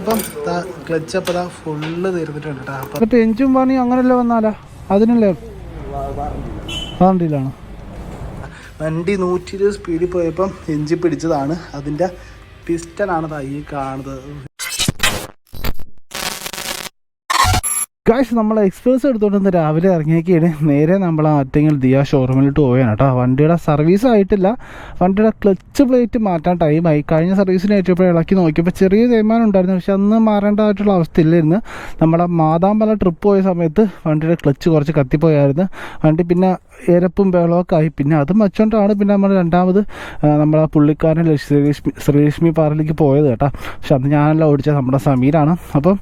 അപ്പം ക്ലച്ച് അപ്പം ഇതാ ഫുള്ള് തീർന്നിട്ടുണ്ട് കേട്ടോ അപ്പം എന്നിട്ട് എഞ്ചും പണി അങ്ങനല്ലേ വന്നാലാ? അതിനല്ലേ? വാറണ്ടിയിലാണ്. വണ്ടി നൂറ്റി ഇരുപത് സ്പീഡിൽ പോയപ്പം എഞ്ചി പിടിച്ചതാണ്. അതിന്റെ പിസ്റ്റനാണ് ഈ കാണുന്നത്. ഗായ്സ് നമ്മൾ എക്സ്പ്രസ് എടുത്തോണ്ട് ഇന്ന് രാവിലെ ഇറങ്ങിയേക്കാണ് നേരെ നമ്മൾ ആറ്റെങ്കിൽ ദിയ ഷോറൂമിലോട്ട് പോവുകയാണ് കേട്ടോ. വണ്ടിയുടെ സർവീസ് ആയിട്ടില്ല. വണ്ടിയുടെ ക്ലച്ച് പ്ലേറ്റ് മാറ്റാൻ ടൈമായി കഴിഞ്ഞ സർവീസിന് ഏറ്റപ്പോൾ ഇളക്കി നോക്കിയപ്പോൾ ചെറിയ തേയ്മാനം ഉണ്ടായിരുന്നു. പക്ഷെ അന്ന് മാറേണ്ടതായിട്ടുള്ള അവസ്ഥ ഇല്ലായിരുന്നു നമ്മുടെ മാതാമ്പല ട്രിപ്പ് പോയ സമയത്ത് വണ്ടിയുടെ ക്ലച്ച് കുറച്ച് കത്തിപ്പോയായിരുന്നു. വണ്ടി പിന്നെ എരപ്പും ബഹളമൊക്കെ ആയി. പിന്നെ അത് വെച്ചോണ്ടാണ് പിന്നെ നമ്മൾ രണ്ടാമത് ആ, നമ്മളെ പുള്ളിക്കാരൻ ശ്രീലക്ഷ്മി ശ്രീലക്ഷ്മി പാറിലേക്ക് പോയത് കേട്ടോ. പക്ഷെ അന്ന് ഞാനല്ല ഓടിച്ചത് നമ്മുടെ സമീരാണ്. അപ്പം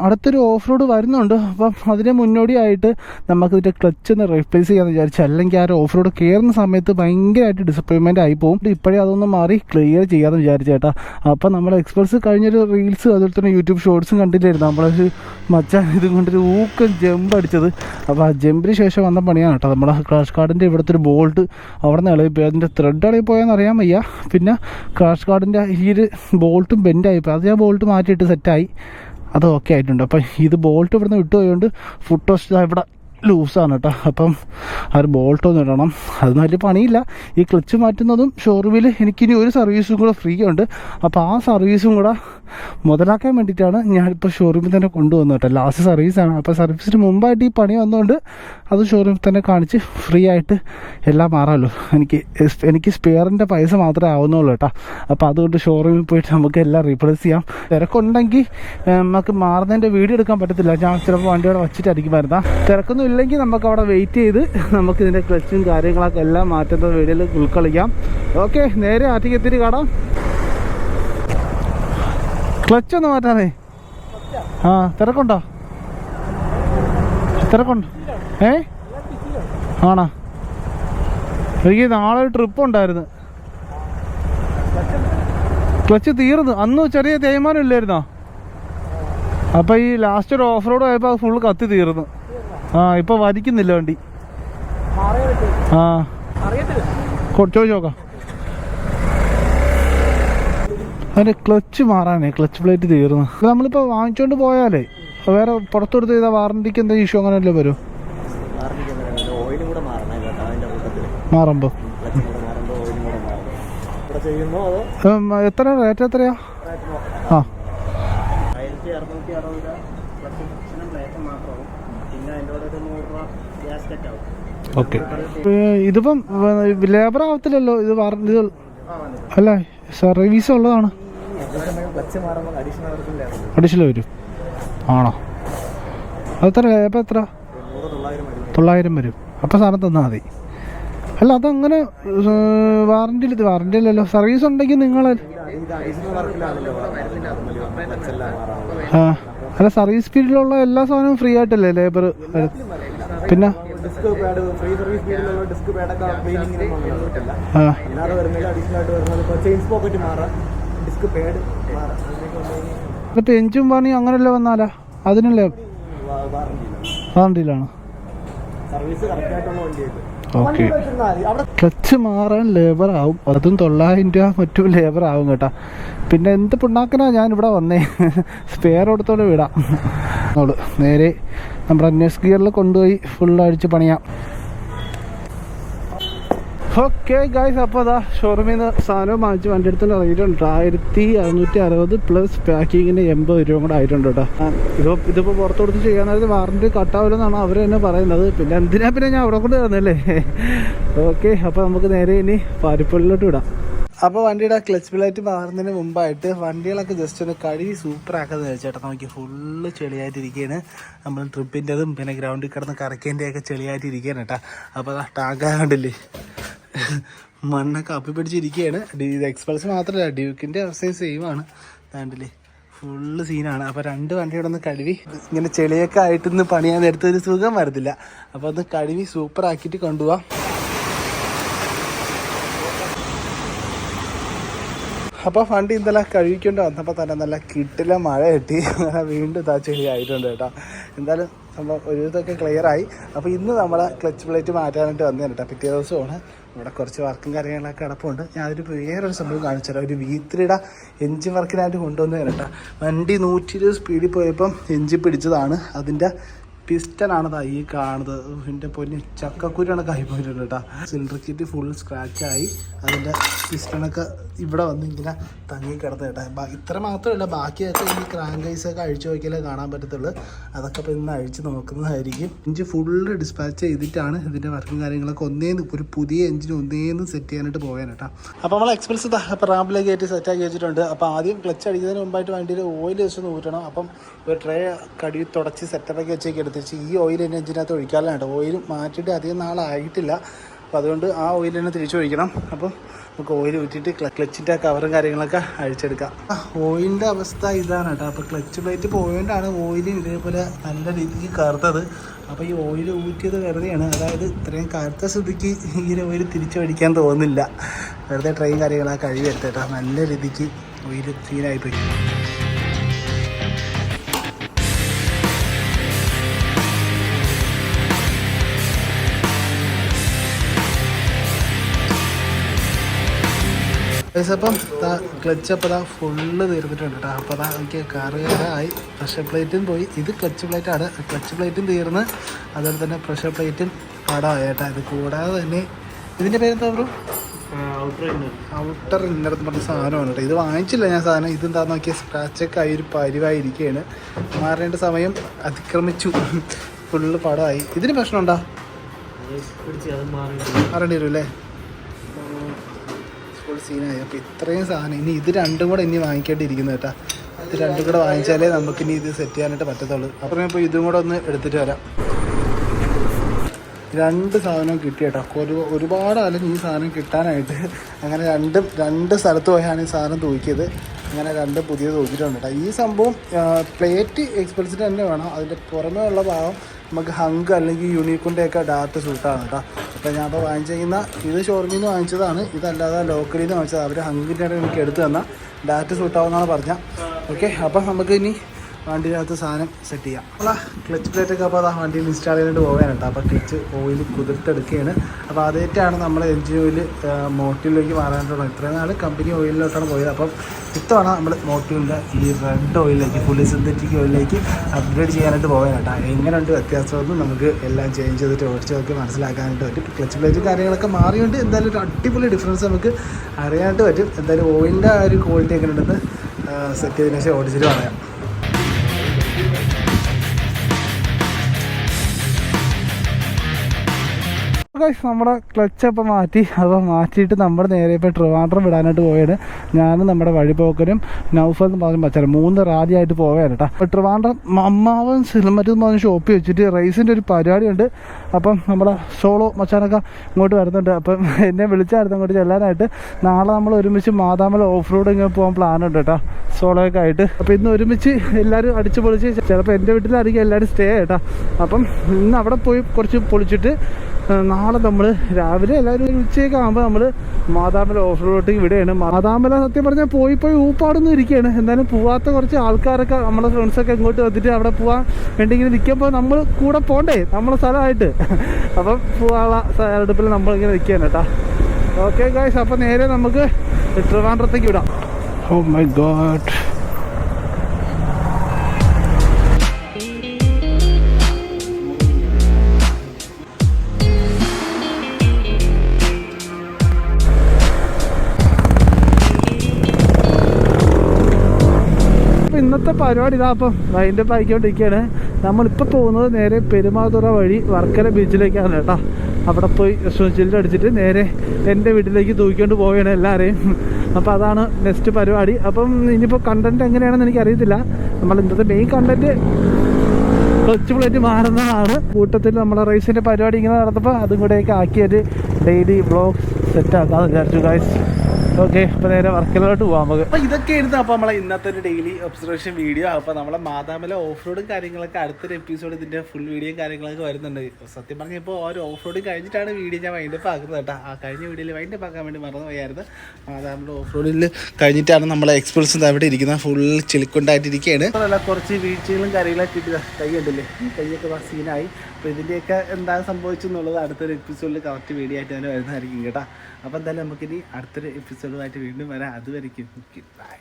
അടുത്തൊരു ഓഫ് റോഡ് വരുന്നുണ്ട്. അപ്പം അതിന് മുന്നോടിയായിട്ട് നമുക്ക് ഇതിന്റെ ക്ലച്ച് ഒന്ന് റീപ്ലേസ് ചെയ്യാമെന്ന് വിചാരിച്ചു അല്ലെങ്കിൽ ആ ഓഫ് റോഡ് കയറുന്ന സമയത്ത് ഭയങ്കരമായിട്ട് ഡിസപ്പോയിൻമെന്റ് ആയി പോകും. ഇപ്പോഴേ അതൊന്ന് മാറി ക്ലിയർ ചെയ്യാമെന്ന് വിചാരിച്ചു കേട്ടോ. അപ്പം നമ്മൾ എക്സ്പ്രസ് കഴിഞ്ഞൊരു റീൽസ് അതുപോലെ തന്നെ യൂട്യൂബ് ഷോർട്സും കണ്ടില്ലായിരുന്നു. നമ്മളൊരു മച്ചാൻ ഇതും കൊണ്ടൊരു ഊക്കം ജമ്പ് അടിച്ചത്. അപ്പോൾ ആ ജമ്പിന് ശേഷം വന്ന പണിയാണ് കേട്ടോ. നമ്മുടെ ക്രാഷ് കാർഡിന്റെ ഇവിടുത്തെ ഒരു ബോൾട്ട് അവിടെ നിന്ന് ഇളകിപ്പോയി അതിന്റെ ത്രെഡ് ഇളകിപ്പോയെന്ന് അറിയാൻ വയ്യ. പിന്നെ ക്രാഷ് കാർഡിന്റെ ഈ ഒരു ബോൾട്ടും ബെൻഡായിപ്പോയി അത് ഞാൻ ബോൾട്ട് മാറ്റിയിട്ട് സെറ്റായി അത് ഓക്കെ ആയിട്ടുണ്ട്. അപ്പം ഇത് ബോൾട്ട് ഇവിടുന്ന് വിട്ടുപോയതുകൊണ്ട് ഫുഡ് ടോസ്റ്റ് ഇവിടെ ലൂസാണ് കേട്ടോ അപ്പം ആ ഒരു ബോൾട്ട് ഒന്ന് ഇടണം. അത് വലിയ പണിയില്ല. ഈ ക്ലച്ച് മാറ്റുന്നതും ഷോറൂമിൽ എനിക്കിനി ഒരു സർവീസും കൂടെ ഫ്രീ ഉണ്ട്. അപ്പോൾ ആ സർവീസും കൂടെ മുതലാക്കാൻ വേണ്ടിയിട്ടാണ് ഞാനിപ്പോൾ ഷോറൂമിൽ തന്നെ കൊണ്ടുവന്നു കേട്ടോ. ലാസ്റ്റ് സർവീസാണ് അപ്പോൾ സർവീസിന് മുമ്പായിട്ട് ഈ പണി വന്നുകൊണ്ട് അത് ഷോറൂമിൽ തന്നെ കാണിച്ച് ഫ്രീ ആയിട്ട് എല്ലാം മാറാമല്ലോ എനിക്ക് എനിക്ക് സ്പെയറിന്റെ പൈസ മാത്രമേ ആവുന്നുള്ളൂ കേട്ടോ. അപ്പോൾ അതുകൊണ്ട് ഷോറൂമിൽ പോയിട്ട് നമുക്ക് എല്ലാം റീപ്ലേസ് ചെയ്യാം. തിരക്കുണ്ടെങ്കിൽ നമുക്ക് മാറുന്നതിന്റെ വീഡിയോ എടുക്കാൻ പറ്റത്തില്ല. ഞാൻ ചിലപ്പോൾ വണ്ടി അവിടെ വച്ചിട്ടായിരിക്കും വരുന്നത്. തിരക്കൊന്നും ഇല്ലെങ്കിൽ നമുക്ക് അവിടെ വെയിറ്റ് ചെയ്ത് നമുക്ക് ഇതിന്റെ ക്ലച്ചും കാര്യങ്ങളൊക്കെ എല്ലാം മാറ്റുന്ന വീഡിയോയിൽ ഉൾക്കൊള്ളിക്കാം. ഓക്കെ നേരെ ആറ്റിക്കെത്തിരി കാണാം ക്ലച്ച് ഒന്ന് മാറ്റാനേ. ആ തിരക്കുണ്ടോ? തിരക്കുണ്ടോ. ഏ? ആണോ? എനിക്ക് നാളെ ഒരു ട്രിപ്പ് ഉണ്ടായിരുന്നു. ക്ലച്ച് തീർന്നു. അന്ന് ചെറിയ തേയ്മാനം ഇല്ലായിരുന്നോ? അപ്പൊ ഈ ലാസ്റ്റ് ഒരു ഓഫ് റോഡ് ആയപ്പോ അത് ഫുൾ കത്തി തീർന്നു. ആ ഇപ്പൊ വലിക്കുന്നില്ല വണ്ടി. ആ. ചോദിച്ചു നോക്കാം. അതിന്റെ ക്ലച്ച് മാറാനേ ക്ലച്ച് പ്ലേറ്റ് തീർന്നു. നമ്മളിപ്പോൾ നമ്മളിപ്പോ വാങ്ങിച്ചോണ്ട് പോയാലേ വേറെ പുറത്തുകൊടുത്ത് ചെയ്താൽ വാറണ്ടിക്ക് എന്താ ഇഷ്യൂ അങ്ങനെയല്ലേ വരും? മാറുമ്പോൾ എത്ര റേറ്റ് എത്രയാ? ആ. അതിന്റെ ഓക്കെ ഇതിപ്പം ലേബർ ആവത്തില്ലല്ലോ ഇത് വാറണ്ടി അല്ല സർവീസ് ഉള്ളതാണ്. അഡീഷണൽ വരും. ആണോ? അതെത്ര അപ്പം എത്ര? തൊള്ളായിരം വരും. അപ്പം സാധനം തന്നാൽ മതി. അല്ല അതങ്ങനെ വാറണ്ടിയിൽ ഇത് വാറണ്ടി അല്ലല്ലോ സർവീസ് ഉണ്ടെങ്കിൽ നിങ്ങൾ ആ അല്ല സർവീസ് പീരീഡിലുള്ള എല്ലാ സാധനവും ഫ്രീ ആയിട്ടല്ലേ ലേബർ പിന്നെ ഡിസ്ക് പാഡ് ഫ്രീ സർവീസ് പീരീഡിലുള്ള ഡിസ്ക് പാഡൊക്കെ ക്ലീനിങ്ങിനൊന്നും കിട്ടില്ല ആ. അല്ലാതെ വരുന്നത് അഡീഷണൽ ആയിട്ട് വരുന്നത് ഇപ്പോൾ ചെയിൻസ് പോക്കറ്റ് മാറാം. ഡിസ്ക് പാഡ് മാറാം. എന്നിട്ട് എഞ്ചും പണി അങ്ങനെയല്ലേ വന്നാലാ? അതിനല്ലേ? വാറണ്ടിയിലാണ് ഓക്കെ ക്ലച്ച് മാറാൻ ലേബർ ആവും. അതും തൊള്ളായിരം രൂപ മറ്റും ലേബർ ആവും കേട്ടാ. പിന്നെ എന്ത് പിണ്ണാക്കനാ ഞാൻ ഇവിടെ വന്നേ സ്പെയർ കൊടുത്തോടെ വിടാം. നേരെ നമ്മുടെ നെക്സ്റ്റ് ഗിയറിൽ കൊണ്ടുപോയി ഫുൾ അടിച്ച് പണിയാം. ഓക്കെ ഗായ്സ് അപ്പോൾ അതാ ഷോറൂമിൽ നിന്ന് സാധനം വാങ്ങിച്ച് വണ്ടി എടുത്തുകൊണ്ട് ഇറങ്ങിയിട്ടുണ്ട്. ആയിരത്തി അറുന്നൂറ്റി അറുപത് പ്ലസ് പാക്കിങ്ങിന് എൺപത് രൂപ കൂടെ ആയിട്ടുണ്ട് കേട്ടോ. ഇത് ഇതിപ്പോൾ ഇതിപ്പോൾ പുറത്ത് കൊടുത്ത് ചെയ്യാനായിട്ട് വാറണ്ടി കട്ടാവില്ലെന്നാണ് അവർ തന്നെ പറയുന്നത്. പിന്നെ എന്തിനാ പിന്നെ ഞാൻ അവിടെ കൊണ്ട് തന്നല്ലേ ഓക്കെ അപ്പോൾ നമുക്ക് നേരെ ഇനി പാരിപ്പള്ളിലോട്ട് വിടാം. അപ്പോൾ വണ്ടിയുടെ ക്ലച്ച് പ്ലേറ്റ് മാറുന്നതിന് മുമ്പായിട്ട് വണ്ടികളൊക്കെ ജസ്റ്റ് ഒന്ന് കഴുകി സൂപ്പർ ആക്കാന്ന് വെച്ചേട്ടാ നമുക്ക് ഫുള്ള് ചെളിയായിട്ടിരിക്കുകയാണ് നമ്മൾ ട്രിപ്പിന്റെതും പിന്നെ ഗ്രൗണ്ടിൽ കിടന്ന് കറക്കേന്റെയൊക്കെ ചെളിയായിട്ടിരിക്കുകയാണ് കേട്ടോ. അപ്പോൾ ടാങ്ക കണ്ടില്ലേ? മണ്ണൊക്കെ അപ്പി പിടിച്ചിരിക്കുകയാണ് ഇത് എക്സ്പ്രസ് മാത്രമല്ല ഡ്യൂക്കിന്റെ അവസ്ഥയും സെയിം ആണ്. കണ്ടില്ലേ? ഫുള്ള് സീനാണ് അപ്പോൾ രണ്ട് വണ്ടിയുടെ ഒന്ന് കഴുകി ഇങ്ങനെ ചെളിയൊക്കെ ആയിട്ടൊന്ന് പണിയാൻ നേരത്തെ ഒരു സുഖം വരത്തില്ല. അപ്പോൾ ഒന്ന് കഴുകി സൂപ്പർ ആക്കിയിട്ട് അപ്പോൾ ഫണ്ട് ഇന്നലെ കഴുകിക്കൊണ്ട് വന്നപ്പോൾ തന്നെ നല്ല കിട്ടില മഴ കിട്ടി. വീണ്ടും ഇതാ ചെളി ആയിട്ടുണ്ട് കേട്ടോ. എന്തായാലും സംഭവം ഒരു ഇതൊക്കെ ക്ലിയറായി അപ്പോൾ ഇന്ന് നമ്മൾ ക്ലച്ച് പ്ലേറ്റ് മാറ്റാനായിട്ട് വന്നതാണ് കേട്ടോ. പിറ്റേ ദിവസമാണ്. ഇവിടെ കുറച്ച് വർക്കും കാര്യങ്ങളൊക്കെ കിടപ്പുണ്ട്. അതിൽ വേറൊരു സംഭവം കാണിച്ചു തരാം. ഒരു വി ത്രീയുടെ എഞ്ചിൻ വർക്കിനായിട്ട് കൊണ്ടുവന്നതാണ് കേട്ടോ. വണ്ടി നൂറ്റി ഇരുപത് സ്പീഡിൽ പോയപ്പം എഞ്ചിൻ പിടിച്ചതാണ്. അതിന്റെ പിസ്റ്റനാണ് ഈ കാണുന്നത്. എന്റെ പൊന്നി ചക്കക്കുരാണ് കൈ പോയിട്ടുണ്ട് കേട്ടോ. സിലിണ്ടർ കിറ്റ് ഫുൾ സ്ക്രാച്ചായി അതിന്റെ പിസ്റ്റണൊക്കെ ഇവിടെ വന്ന് ഇങ്ങനെ തങ്ങി കിടന്നു കേട്ടോ. ഇത്ര മാത്രമല്ല ബാക്കിയൊക്കെ ഈ ക്രാങ്ക് ക്രാങ്കൈസൊക്കെ അഴിച്ചു നോക്കിയാലേ കാണാൻ പറ്റത്തുള്ളൂ. അതൊക്കെ ഇപ്പോൾ ഇന്ന് അഴിച്ച് നോക്കുന്നതായിരിക്കും. എഞ്ചിൻ ഫുള്ള് ഡിസ്പാച്ച് ചെയ്തിട്ടാണ് ഇതിന്റെ വർക്കും കാര്യങ്ങളൊക്കെ ഒന്നേന്ന് ഒരു പുതിയ എഞ്ചിൻ ഒന്നേന്ന് സെറ്റ് ചെയ്യാനായിട്ട് പോകാൻ കേട്ടോ. അപ്പോൾ നമ്മൾ എക്സ്പ്രസ് ഇപ്പോൾ റാമ്പിലേക്ക് കയറ്റി സെറ്റാക്കി വെച്ചിട്ടുണ്ട്. അപ്പോൾ ആദ്യം ക്ലച്ച് അടിക്കുന്നതിന് മുമ്പായിട്ട് വണ്ടിയിൽ ഓയിൽ വെച്ച് നോക്കണം അപ്പം ഒരു ട്രേ കടി തുടച്ച് സെറ്റപ്പൊക്കെ വെച്ചേക്ക് എടുത്ത് വെച്ച് ഈ ഓയിൽ തന്നെ എഞ്ചിനകത്ത് ഒഴിക്കാനായിട്ട് ഓയിൽ മാറ്റിയിട്ട് അധികം നാളായിട്ടില്ല. അപ്പോൾ അതുകൊണ്ട് ആ ഓയിൽ തന്നെ തിരിച്ചൊഴിക്കണം. അപ്പോൾ നമുക്ക് ഓയിൽ ഊറ്റിയിട്ട് ക്ലച്ചിന്റെ കവറും കാര്യങ്ങളൊക്കെ അഴിച്ചെടുക്കാം. ഓയിലിന്റെ അവസ്ഥ ഇതാണ് കേട്ടോ. അപ്പോൾ ക്ലച്ച് പ്ലേറ്റ് പോയതുകൊണ്ടാണ് ഓയിൽ ഇതേപോലെ നല്ല രീതിക്ക് കറുത്തത്. അപ്പോൾ ഈ ഓയിൽ ഊറ്റിയത് വെറുതെയാണ്. അതായത് ഇത്രയും കറുത്ത സ്ഥിതിക്ക് ഈ ഓയിൽ തിരിച്ചടിക്കാൻ തോന്നുന്നില്ല. വെറുതെ ട്രെയിൻ കാര്യങ്ങളൊക്കെ കഴുകി എടുത്തേട്ടാ നല്ല രീതിക്ക് ഓയിൽ ക്ലീനായിപ്പോയി ഗൈസ് അപ്പം ക്ലച്ച് അപ്പോൾ അതാ ഫുള്ള് തീർന്നിട്ടുണ്ട് കേട്ടോ അപ്പോൾ അതാ എനിക്ക് കറിയായി പ്രഷർ പ്ലേറ്റും പോയി. ഇത് ക്ലച്ച് പ്ലേറ്റാണ് ക്ലച്ച് പ്ലേറ്റും തീർന്ന് അതുപോലെ തന്നെ പ്രഷർ പ്ലേറ്റും പാടമായി കേട്ടോ ഇത് കൂടാതെ തന്നെ ഇതിന്റെ പേരെന്താ ബ്രോ? ഔട്ടർ ഇന്നർ എന്ന് പറഞ്ഞ സാധനമാണ് കേട്ടോ ഇത് വാങ്ങിച്ചില്ല ഞാൻ സാധനം. ഇതെന്താന്ന് നോക്കിയാൽ സ്ക്രാച്ചൊക്കെ ആയി ഒരു പരിവായിരിക്കുകയാണ് മാറേണ്ട സമയം അതിക്രമിച്ചു. ഫുള്ള് പടമായി ഇതിന് പ്രശ്നമുണ്ടോ? മാറേണ്ടി വരും. അല്ലേ സീനായി അപ്പോൾ ഇത്രയും സാധനം. ഇനി ഇത് രണ്ടും കൂടെ ഇനി വാങ്ങിക്കേണ്ടിയിരിക്കുന്നു കേട്ടോ. ഇത് രണ്ടും കൂടെ വാങ്ങിച്ചാലേ നമുക്ക് ഇനി ഇത് സെറ്റ് ചെയ്യാനായിട്ട് പറ്റത്തുള്ളൂ. അപ്പോൾ ഇപ്പോൾ ഇതും കൂടെ ഒന്ന് എടുത്തിട്ട് വരാം. രണ്ട് സാധനവും കിട്ടി കേട്ടോ. ഒരു ഒരുപാട് അലഞ്ഞ് ഈ സാധനം കിട്ടാനായിട്ട് അങ്ങനെ രണ്ടും രണ്ട് സ്ഥലത്ത് പോയാണ് ഈ സാധനം തൂക്കിയത്. അങ്ങനെ രണ്ട് പുതിയത് നോക്കിയിട്ടുണ്ട് കേട്ടോ. ഈ സംഭവം പ്ലേറ്റ് എക്സ്പെൻസിന് തന്നെ വേണം. അതിന്റെ പുറമേ ഉള്ള ഭാഗം നമുക്ക് ഹങ്ക് അല്ലെങ്കിൽ യൂണിക്കോണിന്റെയൊക്കെ ഡാറ്റ് സൂട്ടാണ് കേട്ടോ. അപ്പോൾ ഞാൻ അപ്പോൾ വാങ്ങിച്ചിരിക്കുന്ന ഇത് ഷോറൂമിൽ നിന്ന് വാങ്ങിച്ചതാണ്. ഇതല്ലാതെ ലോക്കലിൽ നിന്ന് വാങ്ങിച്ചത് അവർ ഹങ്കിന്റെ എനിക്ക് എടുത്തു തന്ന ഡാറ്റ് സൂട്ടാവുന്നതാണ് പറഞ്ഞത് ഓക്കെ അപ്പം നമുക്ക് ഇനി വണ്ടിനകത്ത് സാധനം സെറ്റ് ചെയ്യാം. നമ്മളാ ക്ലച്ച് പ്ലേറ്റ് ഒക്കെ അപ്പോൾ അതാ വണ്ടിയിൽ ഇൻസ്റ്റാൾ ചെയ്തിട്ട് പോകാനുണ്ട് അപ്പോൾ ക്ലച്ച് ഓയിൽ കുതിർത്തെടുക്കുകയാണ്. അപ്പോൾ ആദ്യമായിട്ടാണ് നമ്മൾ എൻജിൻ ഓയിൽ മോട്ടിലേക്ക് മാറാനായിട്ടുള്ളത് ഇത്രയും നാൾ കമ്പനി ഓയിലിലോട്ടാണ് പോയത്. അപ്പം ഇത്തവണ നമ്മൾ മോട്ടിലിന്റെ ഈ റെഡ് ഓയിലിലേക്ക് ഫുള്ളി സിന്തറ്റിക് ഓയിലിലേക്ക് അപ്ഗ്രേഡ് ചെയ്യാനായിട്ട് പോകാനായിട്ടാ എങ്ങനെയുണ്ട് വ്യത്യാസമൊന്നും നമുക്ക് എല്ലാം ചേഞ്ച് ചെയ്തിട്ട് ഓടിച്ച് നോക്കി മനസ്സിലാക്കാനായിട്ട് പറ്റും. ക്ലച്ച് പ്ലേറ്റ് കാര്യങ്ങളൊക്കെ മാറിയുണ്ട് എന്തായാലും ഒരു അടിപൊളി ഡിഫറൻസ് നമുക്ക് അറിയാനായിട്ട് പറ്റും. എന്തായാലും ഓയിലിന്റെ ആ ഒരു ക്വാളിറ്റി എങ്ങനെയുണ്ടെന്ന് സെറ്റ് ചെയ്തതിനു ശേഷം ഓടിച്ചിട്ട് പറയാം. ഗൈസ് നമ്മുടെ ക്ലച്ച് അപ്പം മാറ്റി അപ്പോൾ മാറ്റിയിട്ട് നമ്മൾ നേരെ ഇപ്പോൾ ട്രിവാൻഡ്രം വിടാനായിട്ട് പോയത് ഞാനും നമ്മുടെ വഴിപോക്കനും നൗഫൽ എന്ന് പറഞ്ഞ പച്ചാലും മൂന്ന് റാലിയായിട്ട് പോവുകയാണ് കേട്ടോ അപ്പോൾ ട്രിവാൻഡ്രം അമ്മാവൻ സിനിമറ്റെന്ന് പറഞ്ഞ ഷോപ്പിൽ വെച്ചിട്ട് റേസിന്റെ ഒരു പരിപാടിയുണ്ട്. അപ്പം നമ്മുടെ സോളോ മച്ചാനൊക്കെ ഇങ്ങോട്ട് വരുന്നുണ്ട്. അപ്പം എന്നെ വിളിച്ചായിരുന്നു അങ്ങോട്ട് ചെല്ലാനായിട്ട്. നാളെ നമ്മൾ ഒരുമിച്ച് മാതാമല ഓഫ് റോഡ് ഇങ്ങനെ പോകാൻ പ്ലാൻ ഉണ്ട് കേട്ടോ. സോളോയൊക്കെ ആയിട്ട്. അപ്പോൾ ഇന്ന് ഒരുമിച്ച് എല്ലാവരും അടിച്ച് പൊളിച്ച് ചിലപ്പോൾ എന്റെ വീട്ടിലായിരിക്കും എല്ലാവരും സ്റ്റേ കേട്ടോ. അപ്പം ഇന്ന് അവിടെ പോയി കുറച്ച് പൊളിച്ചിട്ട് നാളെ നമ്മൾ രാവിലെ എല്ലാവരും ഒരു ഉച്ചയൊക്കെ ആകുമ്പോൾ നമ്മൾ മാതാമല ഓഫ് റോഡിലേക്ക് വിടുകയാണ് മാതാമല സത്യം പറഞ്ഞാൽ പോയി പോയി ഊപ്പാടൊന്നും ഇരിക്കുകയാണ്. എന്തായാലും പോവാത്ത കുറച്ച് ആൾക്കാരൊക്കെ നമ്മുടെ ഫ്രണ്ട്സൊക്കെ ഇങ്ങോട്ട് വന്നിട്ട് അവിടെ പോകാൻ വേണ്ടി ഇങ്ങനെ നിൽക്കുമ്പോൾ നമ്മൾ കൂടെ പോകണ്ടേ നമ്മളെ സ്ഥലമായിട്ട്. അപ്പം പോകാനുള്ള തയ്യാറെടുപ്പിൽ നമ്മളിങ്ങനെ നിൽക്കുകയാണ് കേട്ടോ. ഓക്കെ ഗായ്സ് അപ്പം നേരെ നമുക്ക് ട്രിവാൻഡ്രത്തേക്ക് വിടാം. ഓ മൈ ഗോഡ് പരിപാടി ഇതാ അപ്പം വൈന്റെ പായിക്കൊണ്ടിരിക്കുകയാണ് നമ്മളിപ്പോൾ പോകുന്നത് നേരെ പെരുമാതുറ വഴി വർക്കല ബീച്ചിലേക്കാണ് കേട്ടോ. അവിടെ പോയി ചില്ല് അടിച്ചിട്ട് നേരെ എന്റെ വീട്ടിലേക്ക് തൂക്കിക്കൊണ്ട് പോവുകയാണ് എല്ലാവരെയും. അപ്പോൾ അതാണ് നെക്സ്റ്റ് പരിപാടി. അപ്പം ഇനിയിപ്പോൾ കണ്ടന്റ് എങ്ങനെയാണെന്ന് എനിക്കറിയത്തില്ല. നമ്മൾ ഇന്നത്തെ മെയിൻ കണ്ടന്റ് ക്ലച്ച് പ്ലേറ്റ് മാറുന്നതാണ്. കൂട്ടത്തിൽ നമ്മളെ റേസിന്റെ പരിപാടി ഇങ്ങനെ നടന്നപ്പോൾ അതും കൂടെയൊക്കെ ആക്കിയിട്ട് ഡെയിലി വ്ളോഗ് സെറ്റ് ആക്കാമെന്ന് വിചാരിച്ചു ഗായ്സ് ഓക്കെ അപ്പോൾ നേരെ വർക്കിലോട്ട് പോകാം നമുക്ക്. അപ്പോൾ ഇതൊക്കെ ആയിരുന്നു അപ്പോൾ നമ്മളെ ഇന്നത്തെ ഒരു ഡെയിലി ഒബ്സർവേഷൻ വീഡിയോ അപ്പോൾ നമ്മളെ മാതാമല ഓഫ് റോഡും കാര്യങ്ങളൊക്കെ അടുത്തൊരു എപ്പിസോഡ് ഇതിന്റെ ഫുൾ വീഡിയോയും കാര്യങ്ങളൊക്കെ വരുന്നുണ്ട്. സത്യം പറഞ്ഞാൽ ഇപ്പോൾ ഓരോ ഓഫ് റോഡ് കഴിഞ്ഞിട്ടാണ് വീഡിയോ ഞാൻ വൈൻഡപ്പ് ആക്കുന്നത് കേട്ടോ. ആ കഴിഞ്ഞ വീഡിയോയിൽ വൈൻഡപ്പ് ആക്കാൻ വേണ്ടി മറന്നു പോയായിരുന്നു മാതാമല ഓഫ് റോഡിൽ കഴിഞ്ഞിട്ടാണ് നമ്മളെ എക്സ്പീരിയൻസ് അവിടെ ഇരിക്കുന്നത്. ഫുൾ ചിലിക്കൊണ്ടായിട്ടിരിക്കുകയാണ് കുറച്ച് വീഴ്ചകളും കാര്യങ്ങളൊക്കെ കിട്ടിയ കൈ ഉണ്ടല്ലേ കൈയൊക്കെ സീനായി അപ്പോൾ ഇതിന്റെയൊക്കെ എന്താണ് സംഭവിച്ചെന്നുള്ളത് അടുത്തൊരു എപ്പിസോഡിൽ കറക്റ്റ് വീഡിയോ ആയിട്ട് തന്നെ വരുന്നതായിരിക്കും കേട്ടോ. അപ്പോൾ എന്തായാലും നമുക്കിനി അടുത്തൊരു എപ്പിസോഡുമായിട്ട് വീണ്ടും വരാം. അതുവരെയ്ക്കും ബൈ